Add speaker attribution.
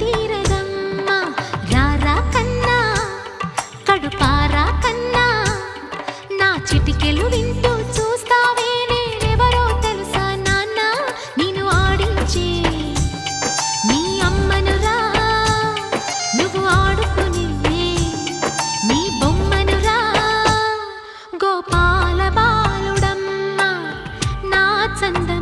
Speaker 1: తీర 真的。